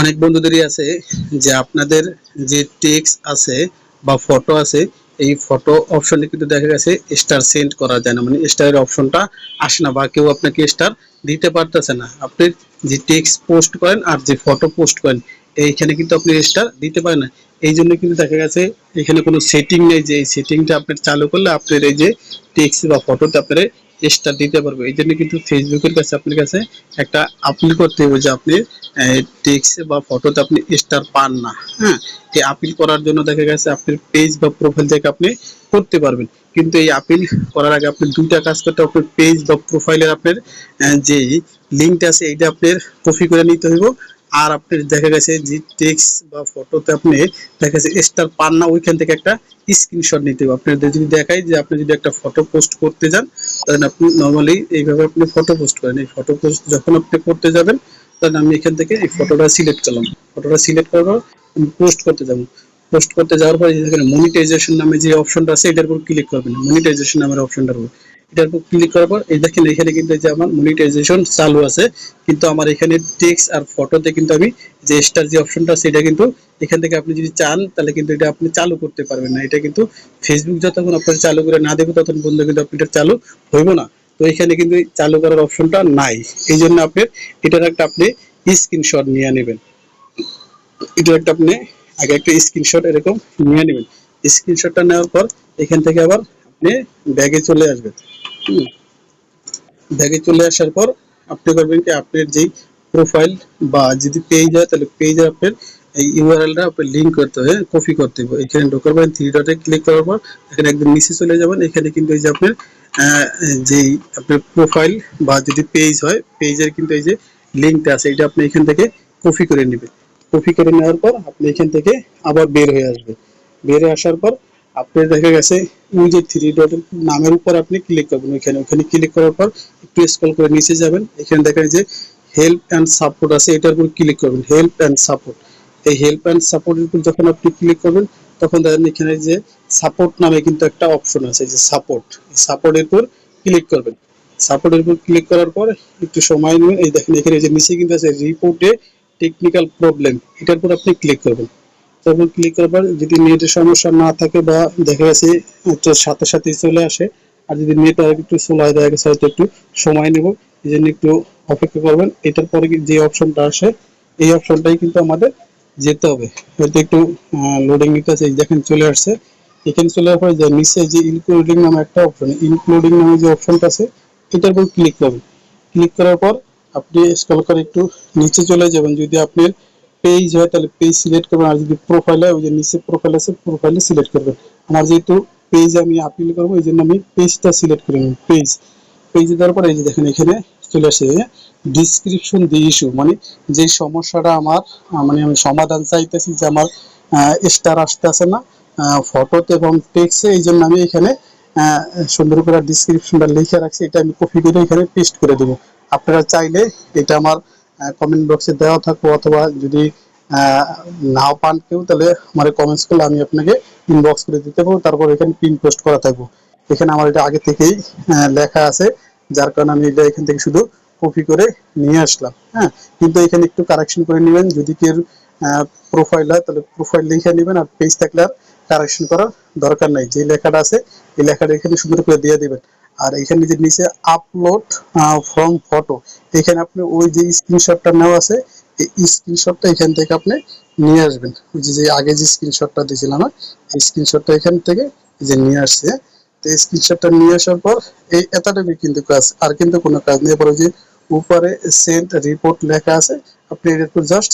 অনেক বন্ধুদেরই আছে যে আপনাদের যে টেক্স আছে বা ফটো আছে, এই ফটো অপশনে কিন্তু দেখা গেছে স্টার সেন্ড করা যায় না। মানে স্টারের অপশনটা আসে না বা কেউ আপনাকে স্টার দিতে পারতেছে না। আপনি যে টেক্সট পোস্ট করেন আর যে ফটো পোস্ট করেন, এইখানে কিন্তু আপনি স্টার দিতে পারেন না। এই জন্য কিন্তু দেখা গেছে এখানে কোনো সেটিং নেই যে এই সেটিংটা আপনি চালু করলে আপনার এই যে টেক্সট বা ফটোতে আপনার স্টার দিতে পারবে। এই জন্য কিন্তু ফেসবুকের কাছে আপনার কাছে একটা আপিল করতে হবে যে আপনি টেক্সট বা ফটোতে আপনি স্টার পান না। হ্যাঁ? এই আপিল করার জন্য দেখা গেছে আপনার পেজ বা প্রোফাইল থেকে আপনি করতে পারবেন। কিন্তু এই আপিল করার আগে আপনি দুইটা কাজ করতে আপনার পেজ বা প্রোফাইলের আপনার যে লিঙ্কটা আছে, এইটা আপনার কপি করে নিতে হইব। আর আপনার দেখা গেছে যে টেক্সট বা ফটোতে আপনি দেখা গেছে স্টার পান না, ওইখান থেকে একটা স্ক্রিনশট নিতে হবে। আপনাদের যদি দেখায় যে আপনি যদি একটা ফটো পোস্ট করতে যান তাহলে আপনি নর্মালি এইভাবে আপনি ফটো পোস্ট করেন। এই ফটো পোস্ট যখন আপনি করতে যাবেন তাহলে আমি এখান থেকে এই ফটোটা সিলেক্ট করলাম। ফটোটা সিলেক্ট করার পর পোস্ট করতে যাব। পোস্ট করতে যাওয়ার পর এখানে মনিটাইজেশন নামে যে অপশনটা আছে, এটার উপর ক্লিক করবেন। মনিটাইজেশন নামের অপশনটার উপর এটার উপর ক্লিক করার পর, এই দেখেন এখানে কিন্তু যে আমার মনিটাইজেশন চালু আছে, কিন্তু আমার এখানে টেক্সট আর ফটোতে কিন্তু আমি যে স্টার যে অপশনটা এটা কিন্তু এখান থেকে আপনি যদি চান, তাহলে কিন্তু এটা আপনি চালু করতে পারবেন না। এটা কিন্তু ফেসবুক যতক্ষণ আপনার চালু করে না দেবে, ততক্ষণ পর্যন্ত কিন্তু আপনি এটা চালু হইব না। তো এখানে কিন্তু চালু করার অপশনটা নাই। এই জন্য আপনার এটার একটা আপনি স্ক্রিনশট নিয়ে নেবেন। এটার একটা আপনি আগে একটা স্ক্রিনশট এরকম নিয়ে নেবেন। স্ক্রিনশটটা নেওয়ার পর এখান থেকে আবার আপনি ব্যাগে চলে আসবেন। ব্যাগে চলে আসার পর আপনি করবেন কি, আপনার যেই প্রোফাইল বা যদি পেজ হয়, তাহলে পেজে আপনার এই ইউআরএলটা আপনার লিংক করতে হবে কপি করতে হবে। এখানে ঢোকার পর থ্রি ডটে ক্লিক করার পর এখানে একদম নিচে চলে যাবেন। এখানে কিন্তু এই যে আপনার যেই আপনার প্রোফাইল বা যদি পেজ হয় পেজের কিন্তু এই যে লিঙ্কটা আছে, এটা আপনি এখান থেকে কপি করে নেবেন। কপি করে নেওয়ার পর আপনি এখান থেকে আবার বের হয়ে আসবেন। বের হয়ে আসার পর আপনার দেখা গেছে ওই যে থ্রি ডটের নামের উপর আপনি ক্লিক করবেন ওইখানে। ওখানে ক্লিক করার পর একটু স্ক্রল করে নিচে যাবেন। এখানে দেখেন যে হেল্প অ্যান্ড সাপোর্ট আছে, এটার উপর ক্লিক করবেন। হেল্প অ্যান্ড সাপোর্ট এই হেল্প অ্যান্ড সাপোর্টের উপর যখন আপনি ক্লিক করবেন, তখন দেখেন এখানে যে সাপোর্ট নামে কিন্তু একটা অপশন আছে, যে সাপোর্ট সাপোর্টের উপর ক্লিক করবেন। সাপোর্টের উপর ক্লিক করার পর একটু সময় নেবেন এই দেখেন এখানে যে নিচে কিন্তু আছে রিপোর্টে টেকনিক্যাল প্রবলেম এটার উপর আপনি ক্লিক করবেন। তখন ক্লিক করার পর যদি নেটের সমস্যা না থাকে বা দেখা গেছে সাথে সাথেই চলে আসে, আর যদি নেট আর একটু স্লো হয় দেখা গেছে হয়তো একটু সময় নেব এই জন্য একটু অপেক্ষা করবেন। এটার পরে যে অপশনটা আসে, এই অপশনটাই কিন্তু আমাদের যেতে হবে। হয়তো একটু লোডিং নিতে আছে দেখেন চলে আসছে। এখানে চলে আসার পরে যে নিচে যে ইনক্লুডিং নামে একটা অপশন ইনক্লুডিং নামে যে অপশনটা আছে, এটার উপর ক্লিক করবেন। ক্লিক করার পর আপনি স্ক্রল করে একটু নিচে চলে যাবেন। যদি আপনার পেজ হয়, তাহলে পেজ সিলেক্ট করবেন। আর যদি প্রোফাইল হয়, ওই যে নিচে প্রোফাইল আছে প্রোফাইলে সিলেক্ট করবেন। আমার যেহেতু পেজ আমি আপিল করব, এই জন্য আমি পেজটা সিলেক্ট করে নেব। পেজ পেজে দেওয়ার পরে এই যে দেখেন, এখানে চলে আসে ডিসক্রিপশন দি ইস্যু মানে যে সমস্যাটা আমার মানে আমি সমাধান চাইতেছি যে আমার স্টার আসতেছে না ফটোতে এবং টেক্সে এই জন্য আমি এখানে সুন্দর করে ডিসক্রিপশনটা লিখে রাখছি। এটা আমি কপি করে এখানে পেস্ট করে দেবো। আপনারা চাইলে এটা আমার কমেন্ট বক্সে দেওয়া থাকব অথবা যদি নাও পান কেউ, তাহলে আমার কমেন্টস করলে আমি আপনাকে ইনবক্স করে দিতে পারব। তারপর এখানে পিন পোস্ট করা থাকব। এখানে আমার এটা আগে থেকেই লেখা আছে, যার কারণে আমি এটা এখান থেকে শুধু কপি করে নিয়ে আসলাম। হ্যাঁ কিন্তু এখানে একটু কারেকশন করে নেবেন। যদি কেউ প্রোফাইল হয়, তাহলে প্রোফাইল লিখে নেবেন আর পেজ থাকলে আর কারেকশন করার দরকার নাই। যে লেখাটা আছে, এই লেখাটা এখানে সুন্দর করে দিয়ে দিবেন। আর এখানে যে নিচে আপলোড ফ্রম ফটো এখানে আপনি ওই যে স্ক্রিনশটটা নেওয়া আছে, এই স্ক্রিনশটটা এখান থেকে আপনি নিয়ে আসবেন। ওই যে আগে যে স্ক্রিনশটটা দিয়েছিলাম, এই স্ক্রিনশটটা এখান থেকে যে নিয়ে আসছে। তো এই স্ক্রিনশটটা নিয়ে আসার পর, এই এতটুকু কিন্তু কাজ, আর কিন্তু কোনো কাজ নেই। পরে যে উপরে সেন্ড রিপোর্ট লেখা আছে, আপনি এটা একটু জাস্ট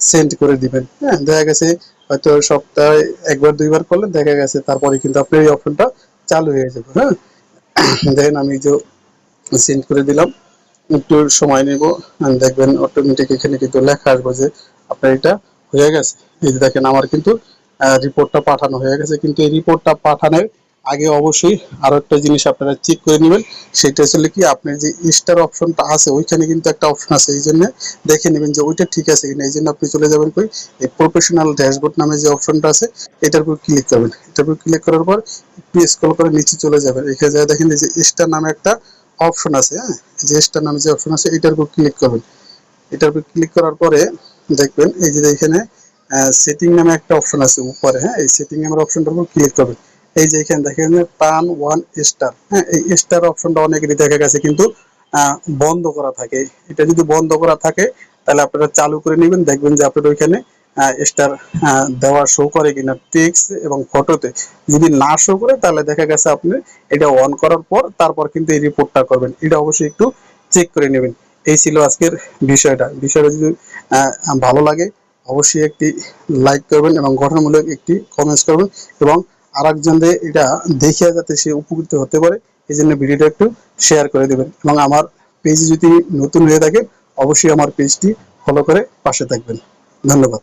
সেন্ড করে দিবেন। হ্যাঁ দেখা গেছে হয়তো সপ্তাহে একবার, দুইবার করলে দেখা গেছে, তারপরে কিন্তু আপনি এই অপশনটা চালু হয়ে যাবে। হ্যাঁ দেখেন আমি যে সেন্ড করে দিলাম। একটু সময় নেব। দেখবেন অটোমেটিক এখানে কিন্তু লেখা আসবে যে আপনার এটা হয়ে গেছে। এই যে দেখেন, আমার কিন্তু রিপোর্টটা পাঠানো হয়ে গেছে। কিন্তু এই রিপোর্টটা পাঠানোর আগে অবশ্যই আরও একটা জিনিস আপনারা চেক করে নেবেন, সেটা হচ্ছে কি, আপনার যে স্টার অপশনটা আছে, ওইখানে কিন্তু একটা অপশন আছে, এই জন্য দেখে নেবেন যে ওইটা ঠিক আছে কিনা, এই জন্য আপনি চলে যাবেন কই, এই প্রফেশনাল ড্যাশবোর্ড নামে যে অপশনটা আছে, এটার উপর ক্লিক করবেন। এটার উপর ক্লিক করার পর একটু স্ক্রল করে নিচে চলে যাবেন। এখানে যা দেখেন যে স্টার নামে একটা অপশন আছে হ্যাঁ? যে স্টার নামে যে অপশন আছে, এটার উপর ক্লিক করবেন। এটার উপর ক্লিক করার পরে দেখবেন, এই যে এখানে সেটিং নামে একটা অপশন আছে উপরে হ্যাঁ? এই সেটিং নামের অপশনটার উপর ক্লিক করবেন। এই যে এখানে দেখেন টার্ন ওয়ান স্টার। হ্যাঁ এই স্টার অপশনটা অনেকেরই দেখা গেছে, কিন্তু বন্ধ করা থাকে। এটা যদি বন্ধ করা থাকে, তাহলে আপনারা চালু করে নেবেন, দেখবেন যে আপনার ওইখানে স্টার দেওয়া শো করে কিনা টেক্সট এবং ফটোতে। যদি না শো করে, তাহলে দেখা গেছে আপনি এটা অন করার পর, তারপর কিন্তু এই রিপোর্টটা করবেন। এটা অবশ্যই একটু চেক করে নেবেন। এই ছিল আজকের বিষয়টা। বিষয়টা যদি ভালো লাগে, অবশ্যই একটি লাইক করবেন এবং গঠনমূলক একটি কমেন্টস করবেন এবং আরেকজনদের এটা দেখিয়া যাতে সে উপকৃত হতে পারে এই জন্য ভিডিওটা একটু শেয়ার করে দেবেন। এবং আমার পেজ যদি নতুন হয়ে থাকে, অবশ্যই আমার পেজটি ফলো করে পাশে থাকবেন। ধন্যবাদ।